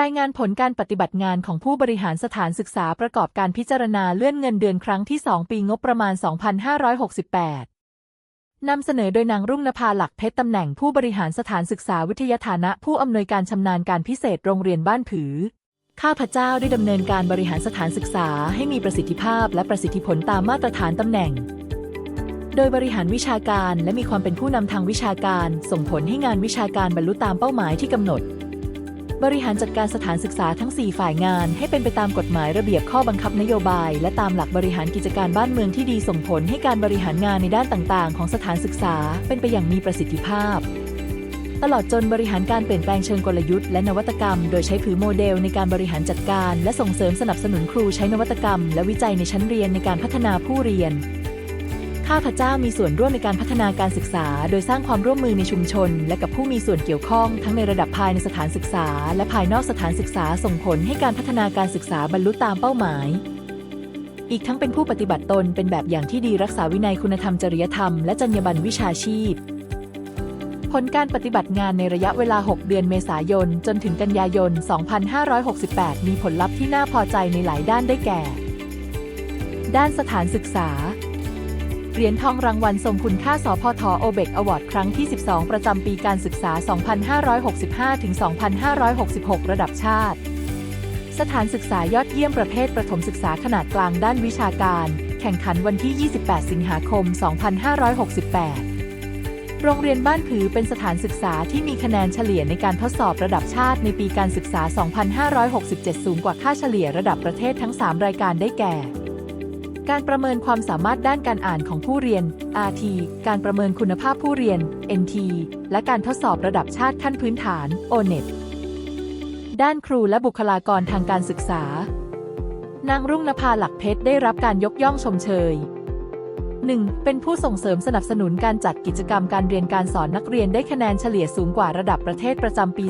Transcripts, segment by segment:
รายงานผลการปฏิบัติงานของผู้บริหารสถานศึกษาประกอบการพิจารณาเลื่อนเงินเดือนครั้งที่ 2 ปีงบประมาณ 2568 นำเสนอโดยนางรุ่งนภาหลักเพชรตำแหน่งผู้บริหารสถานศึกษาวิทยาฐานะ ผู้อำนวยการชำนาญการพิเศษโรงเรียนบ้านผือ ข้าพเจ้าได้ดำเนินการบริหารสถานศึกษาให้มีประสิทธิภาพและประสิทธิผลตามมาตรฐานตำแหน่งโดยบริหารวิชาการและมีความเป็นผู้นำทางวิชาการ ส่งผลให้งานวิชาการบรรลุตามเป้าหมายที่กำหนด บริหารจัดการสถานศึกษาทั้ง 4 ฝ่ายงาน ให้เป็นไปตามกฎหมายระเบียบข้อบังคับนโยบาย และตามหลักบริหารกิจการบ้านเมืองที่ดีส่งผลให้การบริหารงานในด้านต่าง ๆ ของสถานศึกษา เป็นไปอย่างมีประสิทธิภาพ ตลอดจนบริหารการเปลี่ยนแปลงเชิงกลยุทธ์และนวัตกรรม โดยใช้ผือโมเดลในการบริหารจัดการ และส่งเสริมสนับสนุนครูใช้นวัตกรรม และวิจัยในชั้นเรียนในการพัฒนาผู้เรียน ข้าพเจ้ามีส่วนร่วมในการพัฒนาการศึกษา โดยสร้างความร่วมมือในชุมชน และกับผู้มีส่วนเกี่ยวข้อง ทั้งในระดับภายในสถานศึกษา และภายนอกสถานศึกษาส่งผลให้การพัฒนาการศึกษาบรรลุตามเป้าหมาย อีกทั้งเป็นผู้ปฏิบัติตนเป็นแบบอย่างที่ดีรักษาวินัยคุณธรรมจริยธรรมและจรรยาบรรณวิชาชีพ ผลการปฏิบัติงานในระยะเวลา 6 เดือนเมษายน จนถึงกันยายน 2568 มีผลลัพธ์ที่น่าพอใจในหลายด้านได้แก่ ด้านสถานศึกษา เหรียญทองรางวัลทรงคุณค่าสพทโอเบกอวอร์ดครั้งที่ 12 ประจำปีการศึกษา 2565-2566 ระดับชาติ สถานศึกษายอดเยี่ยมประเภทประถมศึกษาขนาดกลางด้านวิชาการ แข่งขันวันที่ 28 สิงหาคม 2568 โรงเรียนบ้านผือเป็นสถานศึกษาที่มีคะแนนเฉลี่ยในการทดสอบระดับชาติในปีการศึกษา 2567 สูงกว่าค่าเฉลี่ยระดับประเทศทั้ง 3 รายการได้แก่ การประเมินความสามารถด้านการอ่านของผู้เรียน RT การประเมินคุณภาพผู้เรียน NT และการทดสอบระดับชาติขั้นพื้นฐาน ONET ด้านครูและบุคลากรทางการศึกษา นางรุ่งนภาหลักเพชรได้รับการยกย่องชมเชย 1. เป็นผู้ส่งเสริมสนับสนุนการจัดกิจกรรมการเรียนการสอนนักเรียนได้คะแนนเฉลี่ยสูงกว่าระดับประเทศประจำปี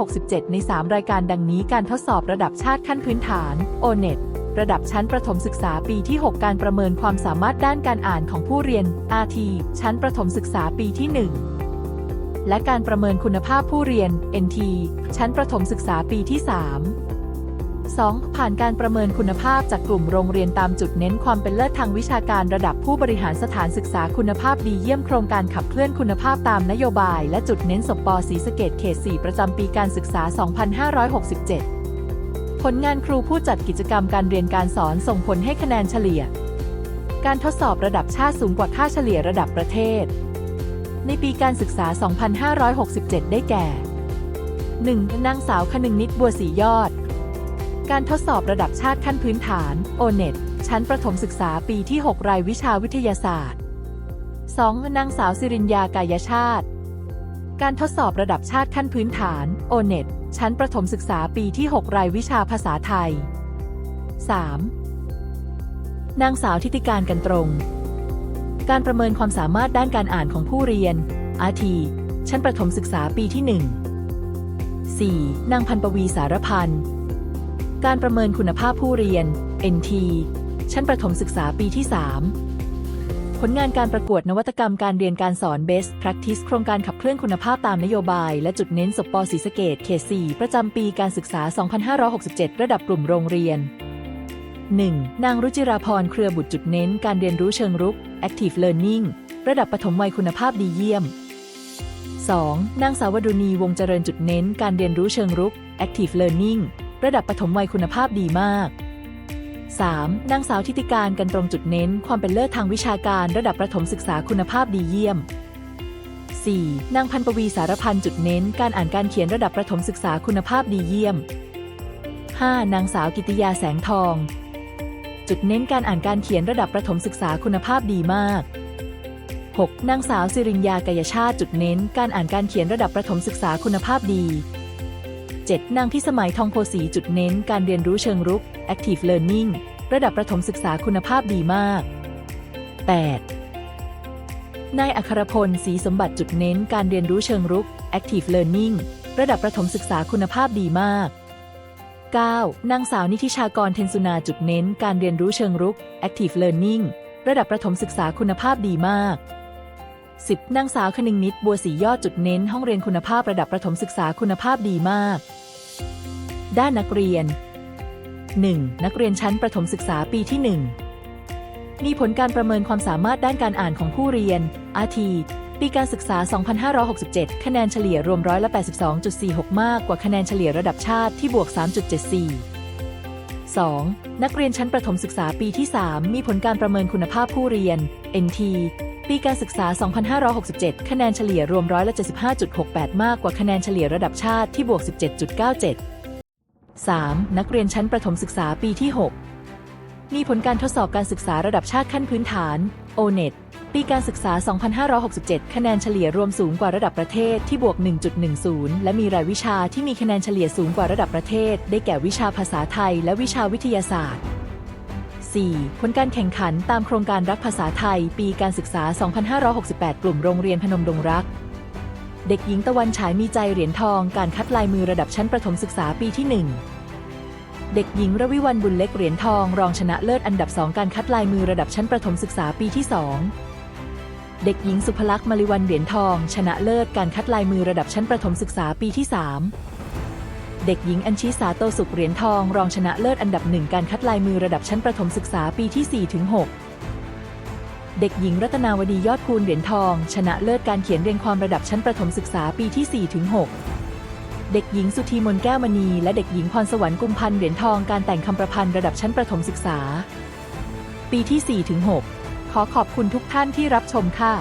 2567 ใน 3 รายการดังนี้การทดสอบระดับชาติขั้นพื้นฐาน ONET ระดับชั้นประถมศึกษาปีที่ 6 การประเมินความสามารถด้านการอ่านของผู้เรียน RT ชั้นประถมศึกษาปีที่ 1 และการประเมินคุณภาพผู้เรียน NT ชั้นประถมศึกษาปีที่ 3 2. ผ่านการประเมินคุณภาพจากกลุ่มโรงเรียนตามจุดเน้นความเป็นเลิศทางวิชาการระดับผู้บริหารสถานศึกษาคุณภาพดีเยี่ยมโครงการขับเคลื่อนคุณภาพตามนโยบายและจุดเน้นสบปศรีสเกดเขต 4 ประจำปีการศึกษา 2567 ผลงานครูผู้จัดกิจกรรมการเรียนการสอนส่งผลให้คะแนนเฉลี่ย การทดสอบระดับชาติสูงกว่าค่าเฉลี่ยระดับประเทศ ในปีการศึกษา 2567 ได้แก่ 1. นางสาวคนึงนิดบัวสียอด การทดสอบระดับชาติขั้นพื้นฐาน ONET ชั้นประถมศึกษาปีที่ 6 รายวิชาวิทยาศาสตร์ 2. นางสาวสิริญญากายชาติ การทดสอบระดับชาติขั้นพื้นฐาน ONET ชั้นประถมศึกษาปีที่ 6 รายวิชาภาษาไทย 3. นางสาวทิติการกันตรง การประเมินความสามารถด้านการอ่านของผู้เรียน RT ชั้นประถมศึกษาปีที่ 1 4. นางพันปวีสารพันธ์ การประเมินคุณภาพผู้เรียน NT ชั้นประถมศึกษาปีที่ 3 ผลงานการประกวดนวัตกรรมการเรียนการสอน Best Practice โครงการขับเคลื่อนคุณภาพตามนโยบาย และจุดเน้นสบปศรีสเกดเขต4ประจำปีการศึกษา 2567 ระดับกลุ่มโรงเรียน 1. นางรุจิราพรเครือบุตรจุดเน้น การเรียนรู้เชิงรุก Active Learning ระดับปฐมวัยคุณภาพดีเยี่ยม 2. นางสาวดุณีวงเจริญจุดเน้น การเรียนรู้เชิงรุก Active Learning ระดับปฐมวัยคุณภาพดีมาก 3. นางสาวทิติการกันตรงจุดเน้น ความเป็นเลิศทางวิชาการระดับประถมศึกษาคุณภาพดีเยี่ยม 4. นางพันปวีสารพันจุดเน้น การอ่านการเขียนระดับประถมศึกษาคุณภาพดีเยี่ยม 5. นางสาวกิติยาแสงทอง จุดเน้นการอ่านการเขียนระดับประถมศึกษาคุณภาพดีมาก 6. นางสาวสิริญญากายชาติจุดเน้น การอ่านการเขียนระดับประถมศึกษาคุณภาพดี 7. นางพิสมัยทองโพสีจุดเน้นการเรียนรู้เชิงรุก Active Learning ระดับประถมศึกษาคุณภาพดีมาก 8. นายอัครพลศรีสมบัติจุดเน้นการเรียนรู้เชิงรุก Active Learning ระดับประถมศึกษาคุณภาพดีมาก 9. นางสาวนิธิชากรเทนสุนาจุดเน้นการเรียนรู้เชิงรุก Active Learning ระดับประถมศึกษาคุณภาพดีมาก 10. นางสาวคนึงนิดบัวสียอดจุดเน้นห้องเรียนคุณภาพระดับประถมศึกษาคุณภาพดีมาก ด้านนักเรียน 1. นักเรียนชั้นประถมศึกษาปีที่ 1 มีผลการประเมินความสามารถด้านการอ่านของผู้เรียน RT ปีการศึกษา 2567 คะแนนเฉลี่ยรวมร้อยละ82.46 มากกว่าคะแนนเฉลี่ยระดับชาติที่บวก 3.74 2. นักเรียนชั้นประถมศึกษาปีที่ 3 มีผลการประเมินคุณภาพผู้เรียน NT ปีการศึกษา 2567 คะแนนเฉลี่ยรวมร้อยละ75.68 มากกว่าคะแนนเฉลี่ยระดับชาติที่บวก 17.97 3. นักเรียนชั้นประถมศึกษาปีที่ 6 มีผลการทดสอบการศึกษาระดับชาติขั้นพื้นฐาน O-NET ปีการศึกษา 2567 คะแนนเฉลี่ยรวมสูงกว่าระดับประเทศที่บวก 1.10 และมีรายวิชาที่มีคะแนนเฉลี่ยสูงกว่าระดับประเทศ ได้แก่วิชาภาษาไทย และวิชาวิทยาศาสตร์ 4. ผลการแข่งขันตามโครงการรักภาษาไทย ปีการศึกษา 2568 กลุ่มโรงเรียนพนมดงรัก เด็กหญิงตะวันฉายมีใจเหรียญทองการคัดลายมือระดับชั้นประถมศึกษาปีที่ 1 เด็กหญิงระวิวันบุญเล็กเหรียญทองรองชนะเลิศอันดับ 2 การคัดลายมือระดับชั้นประถมศึกษาปีที่ 2 เด็กหญิงสุภลักษณ์มริวันเหรียญทอง ชนะเลิศการคัดลายมือระดับชั้นประถมศึกษาปีที่ 3 เด็กหญิงอัญชิสาโตสุขเหรียญทอง รองชนะเลิศอันดับหนึ่งการคัดลายมือระดับชั้นประถมศึกษาปีที่4ถึง6 เด็กหญิงรัตนาวดียอดคูณเหรียญทอง ชนะเลิศการเขียนเรียงความระดับชั้นประถมศึกษาปีที่ 4 ถึง 6 เด็กหญิงสุธีมนแก้วมณี และเด็กหญิงพรสวรรค์กุมพันธ์เหรียญทองการแต่งคำประพันธ์ระดับชั้นประถมศึกษา ปีที่ 4 ถึง 6 ขอขอบคุณทุกท่านที่รับชมค่ะ